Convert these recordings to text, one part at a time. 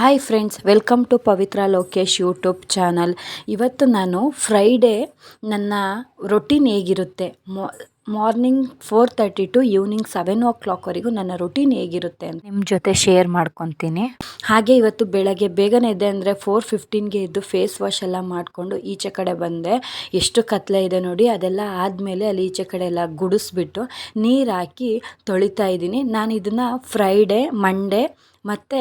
Hi friends welcome to Pavitra Lokesh YouTube channel ಇವತ್ತು ನಾನು Friday ನನ್ನ ರೊಟೀನ್ ಹೇಗಿರುತ್ತೆ? Morning four thirty to evening seven ಓ ಕ್ಲಾಕ್ವರೆಗೂ ನನ್ನ ರೊಟೀನ್ ಹೇಗಿರುತ್ತೆ ಅಂತ ನಿಮ್ಮ ಜೊತೆ ಶೇರ್ ಮಾಡ್ಕೊತೀನಿ. ಹಾಗೆ ಇವತ್ತು ಬೆಳಗ್ಗೆ ಬೇಗನೆ ಇದೆ ಅಂದರೆ ಫೋರ್ ಫಿಫ್ಟೀನ್ಗೆ ಇದ್ದು ಫೇಸ್ ವಾಶ್ ಎಲ್ಲ ಮಾಡಿಕೊಂಡು ಈಚೆ ಕಡೆ ಬಂದೆ. ಎಷ್ಟು ಕತ್ಲೆ ಇದೆ ನೋಡಿ, ಅದೆಲ್ಲ ಆದಮೇಲೆ ಅಲ್ಲಿ ಈಚೆ ಕಡೆ ಎಲ್ಲ ಗುಡಿಸ್ಬಿಟ್ಟು ನೀರು ಹಾಕಿ ತೊಳಿತಾ ಇದ್ದೀನಿ. ನಾನು ಇದನ್ನು ಫ್ರೈಡೇ ಮಂಡೇ ಮತ್ತು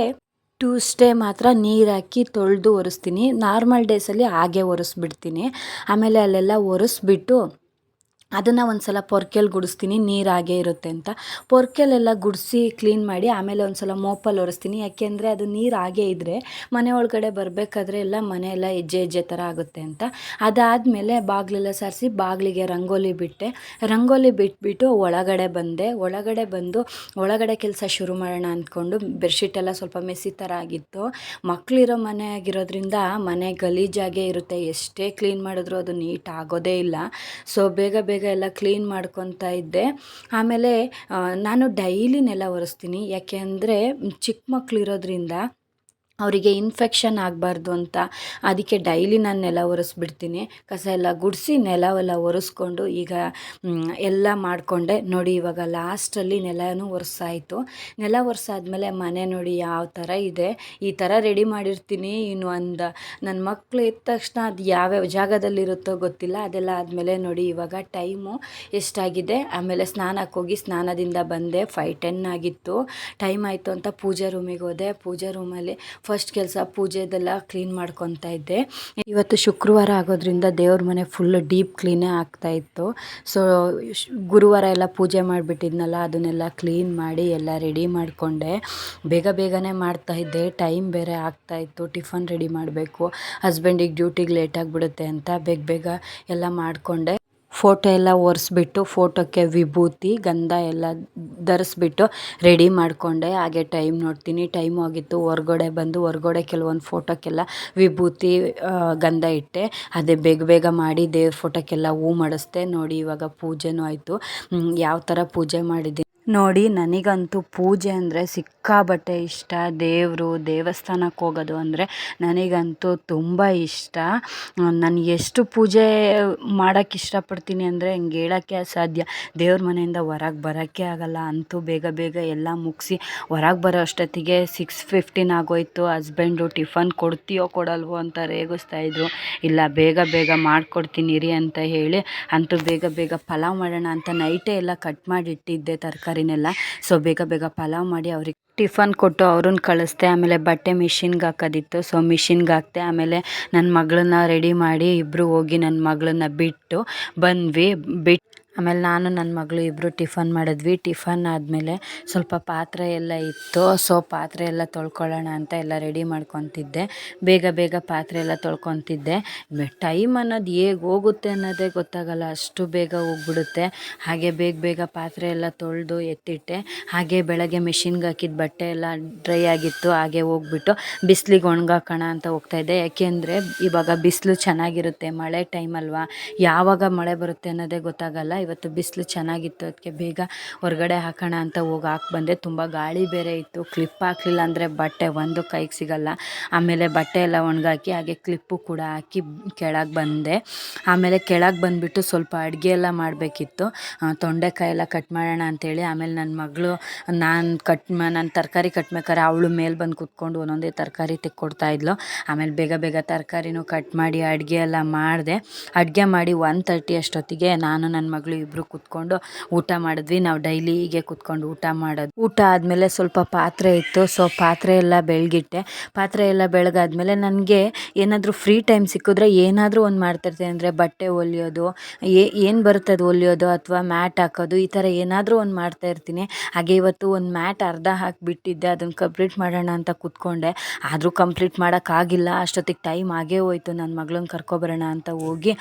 ಟ್ಯೂಸ್ಡೇ ಮಾತ್ರ ನೀರು ಹಾಕಿ ತೊಳೆದು ಒರೆಸ್ತೀನಿ. ನಾರ್ಮಲ್ ಡೇಸಲ್ಲಿ ಹಾಗೆ ಒರೆಸ್ಬಿಡ್ತೀನಿ. ಆಮೇಲೆ ಅಲ್ಲೆಲ್ಲ ಒರೆಸ್ಬಿಟ್ಟು ಅದನ್ನು ಒಂದು ಸಲ ಪೊರ್ಕೆಲಿ ಗುಡಿಸ್ತೀನಿ, ನೀರು ಹಾಗೇ ಇರುತ್ತೆ ಅಂತ. ಪೊರ್ಕೆಲೆಲ್ಲ ಗುಡಿಸಿ ಕ್ಲೀನ್ ಮಾಡಿ ಆಮೇಲೆ ಒಂದು ಸಲ ಮೋಪಲ್ಲಿ ಒರೆಸ್ತೀನಿ ಯಾಕೆಂದರೆ ಅದು ನೀರು ಹಾಗೇ ಇದ್ದರೆ ಮನೆ ಒಳಗಡೆ ಬರಬೇಕಾದ್ರೆ ಎಲ್ಲ ಮನೆ ಎಲ್ಲ ಹೆಜ್ಜೆ ಹೆಜ್ಜೆ ಥರ ಆಗುತ್ತೆ ಅಂತ. ಅದಾದಮೇಲೆ ಬಾಗಿಲೆಲ್ಲ ಸಾರಿಸಿ ಬಾಗಿಲಿಗೆ ರಂಗೋಲಿ ಬಿಟ್ಟೆ. ರಂಗೋಲಿ ಬಿಟ್ಬಿಟ್ಟು ಒಳಗಡೆ ಬಂದೆ. ಒಳಗಡೆ ಬಂದು ಒಳಗಡೆ ಕೆಲಸ ಶುರು ಮಾಡೋಣ ಅಂದ್ಕೊಂಡು ಬೆಡ್ಶೀಟೆಲ್ಲ ಸ್ವಲ್ಪ ಮೆಸ್ಸಿ ಥರ ಆಗಿತ್ತು. ಮಕ್ಕಳಿರೋ ಮನೆ ಆಗಿರೋದ್ರಿಂದ ಮನೆ ಗಲೀಜಾಗೇ ಇರುತ್ತೆ. ಎಷ್ಟೇ ಕ್ಲೀನ್ ಮಾಡಿದ್ರು ಅದು ನೀಟ್ ಆಗೋದೇ ಇಲ್ಲ. ಸೊ ಬೇಗ ಬೇಗ ಬೇಗ ಎಲ್ಲ ಕ್ಲೀನ್ ಮಾಡ್ಕೊತಾ ಇದ್ದೆ. ಆಮೇಲೆ ನಾನು ಡೈಲಿ ನೆಲ ಒರೆಸ್ತೀನಿ. ಯಾಕೆ ಅಂದರೆ, ಚಿಕ್ಕ ಮಕ್ಳು ಇರೋದ್ರಿಂದ ಅವರಿಗೆ ಇನ್ಫೆಕ್ಷನ್ ಆಗಬಾರ್ದು ಅಂತ ಅದಕ್ಕೆ ಡೈಲಿ ನಾನು ನೆಲ ಒರೆಸ್ಬಿಡ್ತೀನಿ. ಕಸ ಎಲ್ಲ ಗುಡಿಸಿ ನೆಲವೆಲ್ಲ ಒರೆಸ್ಕೊಂಡು ಈಗ ಎಲ್ಲ ಮಾಡಿಕೊಂಡೆ. ನೋಡಿ ಇವಾಗ ಲಾಸ್ಟಲ್ಲಿ ನೆಲನೂ ಒರೆಸಾಯಿತು. ನೆಲ ಒರೆಸಾದ್ಮೇಲೆ ಮನೆ ನೋಡಿ ಯಾವ ಥರ ಇದೆ. ಈ ಥರ ರೆಡಿ ಮಾಡಿರ್ತೀನಿ. ಇನ್ನು ಒಂದು ನನ್ನ ಮಕ್ಕಳು ಎದ್ದ ತಕ್ಷಣ ಅದು ಯಾವ್ಯಾವ ಜಾಗದಲ್ಲಿರುತ್ತೋ ಗೊತ್ತಿಲ್ಲ. ಅದೆಲ್ಲ ಆದಮೇಲೆ ನೋಡಿ ಇವಾಗ ಟೈಮು ಎಷ್ಟಾಗಿದೆ. ಆಮೇಲೆ ಸ್ನಾನಕ್ಕೆ ಹೋಗಿ ಸ್ನಾನದಿಂದ ಬಂದೆ. ಫೈ ಟೆನ್ ಆಗಿತ್ತು. ಟೈಮ್ ಆಯಿತು ಅಂತ ಪೂಜಾ ರೂಮಿಗೆ ಹೋದೆ. ಪೂಜಾ ರೂಮಲ್ಲಿ ಫಸ್ಟ್ ಕೆಲಸ ಪೂಜೆದೆಲ್ಲ ಕ್ಲೀನ್ ಮಾಡ್ಕೊತಾ ಇದ್ದೆ. ಇವತ್ತು ಶುಕ್ರವಾರ ಆಗೋದ್ರಿಂದ ದೇವ್ರ ಮನೆ ಫುಲ್ ಡೀಪ್ ಕ್ಲೀನೇ ಆಗ್ತಾಯಿತ್ತು ಸೊ ಗುರುವಾರ ಎಲ್ಲ ಪೂಜೆ ಮಾಡಿಬಿಟ್ಟಿದ್ನಲ್ಲ, ಅದನ್ನೆಲ್ಲ ಕ್ಲೀನ್ ಮಾಡಿ ಎಲ್ಲ ರೆಡಿ ಮಾಡಿಕೊಂಡೆ. ಬೇಗ ಬೇಗನೆ ಮಾಡ್ತಾ ಇದ್ದೆ. ಟೈಮ್ ಬೇರೆ ಆಗ್ತಾಯಿತ್ತು ಟಿಫನ್ ರೆಡಿ ಮಾಡಬೇಕು. ಹಸ್ಬೆಂಡಿಗೆ ಡ್ಯೂಟಿಗೆ ಲೇಟ್ ಆಗಿಬಿಡುತ್ತೆ ಅಂತ ಬೇಗ ಬೇಗ ಎಲ್ಲ ಮಾಡಿಕೊಂಡೆ. ಫೋಟೋ ಎಲ್ಲ ಒರೆಸ್ಬಿಟ್ಟು, ಫೋಟೋಕ್ಕೆ ವಿಭೂತಿ, ಗಂಧ ಎಲ್ಲ ಧರಿಸ್ಬಿಟ್ಟು ರೆಡಿ ಮಾಡಿಕೊಂಡೆ. ಹಾಗೆ ಟೈಮ್ ನೋಡ್ತೀನಿ. ಟೈಮು ಆಗಿತ್ತು ಹೊರ್ಗಡೆ ಬಂದು ಹೊರ್ಗಡೆ ಕೆಲವೊಂದು ಫೋಟೋಕ್ಕೆಲ್ಲ ವಿಭೂತಿ ಗಂಧ ಇಟ್ಟೆ. ಅದೇ ಬೇಗ ಬೇಗ ಮಾಡಿ ದೇವ್ರ ಫೋಟೋಕ್ಕೆಲ್ಲ ಹೂ ಮಾಡಿಸ್ದೆ ನೋಡಿ ಇವಾಗ ಪೂಜೆನೂ ಆಯಿತು. ಯಾವ ಥರ ಪೂಜೆ ಮಾಡಿದ್ದೀನಿ ನೋಡಿ, ನನಗಂತೂ ಪೂಜೆ ಅಂದರೆ ಸಿಕ್ಕಾಬಟ್ಟೆ ಇಷ್ಟ. ದೇವರು ದೇವಸ್ಥಾನಕ್ಕೆ ಹೋಗೋದು ಅಂದರೆ ನನಗಂತೂ ತುಂಬ ಇಷ್ಟ. ನಾನು ಎಷ್ಟು ಪೂಜೆ ಮಾಡೋಕ್ಕೆ ಇಷ್ಟಪಡ್ತೀನಿ ಅಂದರೆ ಹಿಂಗೆ ಹೇಳೋಕ್ಕೆ ಅಸಾಧ್ಯ. ದೇವ್ರ ಮನೆಯಿಂದ ಹೊರಗೆ ಬರೋಕ್ಕೆ ಆಗಲ್ಲ. ಅಂತೂ ಬೇಗ ಬೇಗ ಎಲ್ಲ ಮುಗಿಸಿ ಹೊರಗೆ ಬರೋ ಅಷ್ಟೊತ್ತಿಗೆ ಸಿಕ್ಸ್ ಫಿಫ್ಟೀನ್ ಆಗೋಯ್ತು. ಹಸ್ಬೆಂಡು ಟಿಫನ್ ಕೊಡ್ತೀಯೋ ಕೊಡಲ್ವೋ ಅಂತ ರೇಗಿಸ್ತಾ ಇದ್ರು. ಇಲ್ಲ, ಬೇಗ ಬೇಗ ಮಾಡಿಕೊಡ್ತೀನಿ ರೀ ಅಂತ ಹೇಳಿ ಅಂತೂ ಬೇಗ ಬೇಗ ಪಲಾವ್ ಮಾಡೋಣ ಅಂತ ನೈಟೇ ಎಲ್ಲ ಕಟ್ ಮಾಡಿಟ್ಟಿದ್ದೆ ತರಕಾರಿ ತರಕಾರಿನೆಲ್ಲ ಸೊ ಬೇಗ ಬೇಗ ಪಲಾವ್ ಮಾಡಿ ಅವ್ರಿಗೆ ಟಿಫನ್ ಕೊಟ್ಟು ಅವ್ರನ್ನ ಕಳಿಸ್ದೆ. ಆಮೇಲೆ ಬಟ್ಟೆ ಮಿಷಿನ್ಗೆ ಹಾಕೋದಿತ್ತು. ಸೊ ಮಿಷಿನ್ಗೆ ಹಾಕ್ದೆ. ಆಮೇಲೆ ನನ್ನ ಮಗಳನ್ನ ರೆಡಿ ಮಾಡಿ ಇಬ್ಬರು ಹೋಗಿ ನನ್ನ ಮಗಳನ್ನ ಬಿಟ್ಟು ಬಂದ್ವಿ. ಬಿಟ್ಟು ಆಮೇಲೆ ನಾನು ನನ್ನ ಮಗಳು ಇಬ್ಬರು ಟಿಫನ್ ಮಾಡಿದ್ವಿ. ಟಿಫನ್ ಆದಮೇಲೆ ಸ್ವಲ್ಪ ಪಾತ್ರೆ ಎಲ್ಲ ಇತ್ತು. ಸೊ ಪಾತ್ರೆ ಎಲ್ಲ ತೊಳ್ಕೊಳ್ಳೋಣ ಅಂತ ಎಲ್ಲ ರೆಡಿ ಮಾಡ್ಕೊತಿದ್ದೆ. ಬೇಗ ಬೇಗ ಪಾತ್ರೆ ಎಲ್ಲ ತೊಳ್ಕೊತಿದ್ದೆ. ಟೈಮ್ ಅನ್ನೋದು ಹೇಗೆ ಹೋಗುತ್ತೆ ಅನ್ನೋದೇ ಗೊತ್ತಾಗಲ್ಲ. ಅಷ್ಟು ಬೇಗ ಹೋಗ್ಬಿಡುತ್ತೆ. ಹಾಗೆ ಬೇಗ ಬೇಗ ಪಾತ್ರೆ ಎಲ್ಲ ತೊಳೆದು ಎತ್ತಿಟ್ಟೆ. ಹಾಗೆ ಬೆಳಗ್ಗೆ ಮಿಷಿನ್ಗೆ ಹಾಕಿದ ಬಟ್ಟೆ ಎಲ್ಲ ಡ್ರೈ ಆಗಿತ್ತು. ಹಾಗೆ ಹೋಗ್ಬಿಟ್ಟು ಬಿಸಿಲಿಗೆ ಒಣಗಾಕೋಣ ಅಂತ ಹೋಗ್ತಾಯಿದ್ದೆ ಯಾಕೆಂದರೆ ಇವಾಗ ಬಿಸಿಲು ಚೆನ್ನಾಗಿರುತ್ತೆ. ಮಳೆ ಟೈಮ್ ಅಲ್ವಾ? ಯಾವಾಗ ಮಳೆ ಬರುತ್ತೆ ಅನ್ನೋದೇ ಗೊತ್ತಾಗಲ್ಲ. ಇವತ್ತು ಬಿಸಿಲು ಚೆನ್ನಾಗಿತ್ತು, ಅದಕ್ಕೆ ಬೇಗ ಹೊರಗಡೆ ಹಾಕೋಣ ಅಂತ ಹೋಗಿ ಹಾಕಿ ಬಂದೆ. ತುಂಬ ಗಾಳಿ ಬೇರೆ ಇತ್ತು ಕ್ಲಿಪ್ ಹಾಕಲಿಲ್ಲ ಅಂದರೆ ಬಟ್ಟೆ ಒಂದು ಕೈಗೆ ಸಿಗಲ್ಲ. ಆಮೇಲೆ ಬಟ್ಟೆ ಎಲ್ಲ ಒಣಗಾಕಿ ಹಾಗೆ ಕ್ಲಿಪ್ಪು ಕೂಡ ಹಾಕಿ ಕೆಳಗೆ ಬಂದೆ. ಆಮೇಲೆ ಕೆಳಗೆ ಬಂದುಬಿಟ್ಟು ಸ್ವಲ್ಪ ಅಡುಗೆ ಎಲ್ಲ ಮಾಡಬೇಕಿತ್ತು. ತೊಂಡೆಕಾಯಿ ಎಲ್ಲ ಕಟ್ ಮಾಡೋಣ ಅಂತೇಳಿ. ಆಮೇಲೆ ನನ್ನ ಮಗಳು, ನಾನು ಕಟ್ ನಾನು ತರಕಾರಿ ಕಟ್ಬೇಕಾದ್ರೆ ಅವಳು ಮೇಲೆ ಬಂದು ಕೂತ್ಕೊಂಡು ಒಂದೊಂದೇ ತರಕಾರಿ ತೆಕ್ಕೊಡ್ತಾ ಇದ್ಲು. ಆಮೇಲೆ ಬೇಗ ಬೇಗ ತರಕಾರಿನೂ ಕಟ್ ಮಾಡಿ ಅಡುಗೆ ಎಲ್ಲ ಮಾಡಿದೆ. ಅಡುಗೆ ಮಾಡಿ ಒನ್ ತರ್ಟಿ ಅಷ್ಟೊತ್ತಿಗೆ ನಾನು ನನ್ನ ಮಗಳು ಇಬ್ಬರು ಕುತ್ಕೊಂಡು ಊಟ ಮಾಡಿದ್ವಿ. ನಾವು ಡೈಲಿ ಹೀಗೆ ಕುತ್ಕೊಂಡು ಊಟ ಮಾಡೋದು. ಊಟ ಆದಮೇಲೆ ಸ್ವಲ್ಪ ಪಾತ್ರೆ ಇತ್ತು. ಸೊ ಪಾತ್ರೆ ಎಲ್ಲ ಬೆಳಗಿಟ್ಟೆ. ಪಾತ್ರೆ ಎಲ್ಲ ಬೆಳಗಾದ್ಮೇಲೆ ನನಗೆ ಏನಾದರೂ ಫ್ರೀ ಟೈಮ್ ಸಿಕ್ಕಿದ್ರೆ ಏನಾದರೂ ಒಂದು ಮಾಡ್ತಿರ್ತೀನಿ. ಅಂದರೆ ಬಟ್ಟೆ ಹೊಲಿಯೋದು ಏನು ಬರುತ್ತೆ ಅದು ಹೊಲಿಯೋದು ಅಥವಾ ಮ್ಯಾಟ್ ಹಾಕೋದು, ಈ ಥರ ಏನಾದರೂ ಒಂದು ಮಾಡ್ತಾ ಇರ್ತೀನಿ. ಹಾಗೆ ಇವತ್ತು ಒಂದು ಮ್ಯಾಟ್ ಅರ್ಧ ಹಾಕಿಬಿಟ್ಟಿದ್ದೆ. ಅದನ್ನು ಕಂಪ್ಲೀಟ್ ಮಾಡೋಣ ಅಂತ ಕೂತ್ಕೊಂಡೆ. ಆದರೂ ಕಂಪ್ಲೀಟ್ ಮಾಡೋಕ್ಕಾಗಿಲ್ಲ ಅಷ್ಟೊತ್ತಿಗೆ ಟೈಮ್ ಆಗೇ ಹೋಯ್ತು. ನನ್ನ ಮಗಳನ್ನ ಕರ್ಕೊಬರೋಣ ಅಂತ ಹೋಗಿ,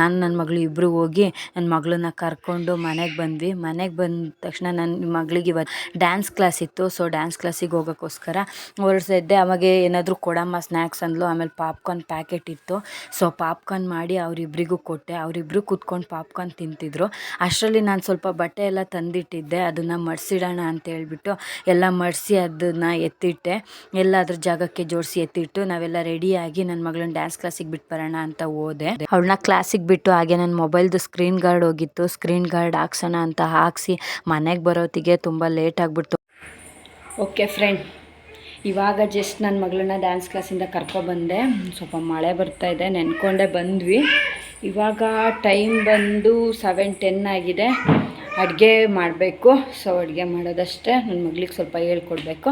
ನಾನು ನನ್ನ ಮಗಳು ಇಬ್ಬರು ಹೋಗಿ ನನ್ನ ಮಗಳನ್ನ ಕರ್ಕೊಂಡು ಮನೆಗೆ ಬಂದ್ವಿ. ಮನೆಗೆ ಬಂದ ತಕ್ಷಣ ನನ್ನ ಮಗಳಿಗೆ ಇವತ್ತು ಡ್ಯಾನ್ಸ್ ಕ್ಲಾಸ್ ಇತ್ತು. ಸೊ ಡ್ಯಾನ್ಸ್ ಕ್ಲಾಸಿಗೆ ಹೋಗೋಕ್ಕೋಸ್ಕರ ಹೊರಡ್ಸಿದ್ದೆ. ಅವಾಗೆ ಏನಾದರೂ ಕೊಡಮ್ಮ ಸ್ನ್ಯಾಕ್ಸ್ ಅಂದ್ಲು. ಆಮೇಲೆ ಪಾಪ್ಕಾರ್ನ್ ಪ್ಯಾಕೆಟ್ ಇತ್ತು. ಸೊ ಪಾಪ್ಕಾರ್ನ್ ಮಾಡಿ ಅವರಿಬ್ಬರಿಗೂ ಕೊಟ್ಟೆ. ಅವರಿಬ್ಬರು ಕೂತ್ಕೊಂಡು ಪಾಪ್ಕಾರ್ನ್ ತಿಂತಿದ್ರು. ಅಷ್ಟರಲ್ಲಿ ನಾನು ಸ್ವಲ್ಪ ಬಟ್ಟೆ ಎಲ್ಲ ತಂದಿಟ್ಟಿದ್ದೆ. ಅದನ್ನು ಮಡಿಸಿಡೋಣ ಅಂತ ಹೇಳ್ಬಿಟ್ಟು ಎಲ್ಲ ಮಡಿಸಿ ಅದನ್ನು ಎತ್ತಿಟ್ಟೆ. ಎಲ್ಲ ಅದ್ರ ಜಾಗಕ್ಕೆ ಜೋಡಿಸಿ ಎತ್ತಿಟ್ಟು ನಾವೆಲ್ಲ ರೆಡಿಯಾಗಿ ನನ್ನ ಮಗಳನ್ನ ಡ್ಯಾನ್ಸ್ ಕ್ಲಾಸಿಗೆ ಬಿಟ್ಟು ಬರೋಣ ಅಂತ ಹೋದೆ. ಅವಳನ್ನ ಕ್ಲಾಸಿಗೆ ಬಿಟ್ಟು ಹಾಗೆ ನನ್ನ ಮೊಬೈಲ್ದು ಸ್ಕ್ರೀನ್ ಗಾರ್ಡ್ ಹೋಗಿತ್ತು. ಸ್ಕ್ರೀನ್ ಗಾರ್ಡ್ ಹಾಕ್ಸೋಣ ಅಂತ ಹಾಕ್ಸಿ ಮನೆಗೆ ಬರೋತ್ತಿಗೆ ತುಂಬ ಲೇಟ್ ಆಗಿಬಿಡ್ತು. ಓಕೆ ಫ್ರೆಂಡ್, ಇವಾಗ ಜಸ್ಟ್ ನನ್ನ ಮಗಳನ್ನ ಡ್ಯಾನ್ಸ್ ಕ್ಲಾಸಿಂದ ಕರ್ಕೊಬಂದೆ ಸ್ವಲ್ಪ ಮಳೆ ಬರ್ತಾ ಇದೆ, ನೆನ್ಕೊಂಡೇ ಬಂದ್ವಿ. ಇವಾಗ ಟೈಮ್ ಬಂದು ಸೆವೆನ್ ಟೆನ್ ಆಗಿದೆ. ಅಡುಗೆ ಮಾಡಬೇಕು. ಸೊ ಅಡುಗೆ ಮಾಡೋದಷ್ಟೇ ನನ್ನ ಮಗಳಿಗೆ ಸ್ವಲ್ಪ ಹೇಳ್ಕೊಡ್ಬೇಕು.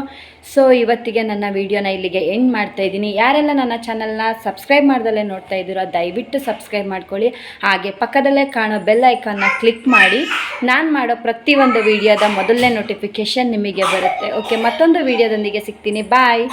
ಸೊ ಇವತ್ತಿಗೆ ನನ್ನ ವೀಡಿಯೋನ ಇಲ್ಲಿಗೆ ಎಂಡ್ ಮಾಡ್ತಾ ಇದ್ದೀನಿ. ಯಾರೆಲ್ಲ ನನ್ನ ಚಾನಲ್ನ ಸಬ್ಸ್ಕ್ರೈಬ್ ಮಾಡ್ದಲ್ಲೇ ನೋಡ್ತಾ ಇದ್ದೀರೋ, ದಯವಿಟ್ಟು ಸಬ್ಸ್ಕ್ರೈಬ್ ಮಾಡ್ಕೊಳ್ಳಿ. ಹಾಗೆ ಪಕ್ಕದಲ್ಲೇ ಕಾಣೋ ಬೆಲ್ ಐಕಾನ್ನ ಕ್ಲಿಕ್ ಮಾಡಿ. ನಾನು ಮಾಡೋ ಪ್ರತಿಯೊಂದು ವೀಡಿಯೋದ ಮೊದಲನೇ ನೋಟಿಫಿಕೇಷನ್ ನಿಮಗೆ ಬರುತ್ತೆ. ಓಕೆ ಮತ್ತೊಂದು ವೀಡಿಯೋದೊಂದಿಗೆ ಸಿಗ್ತೀನಿ. ಬಾಯ್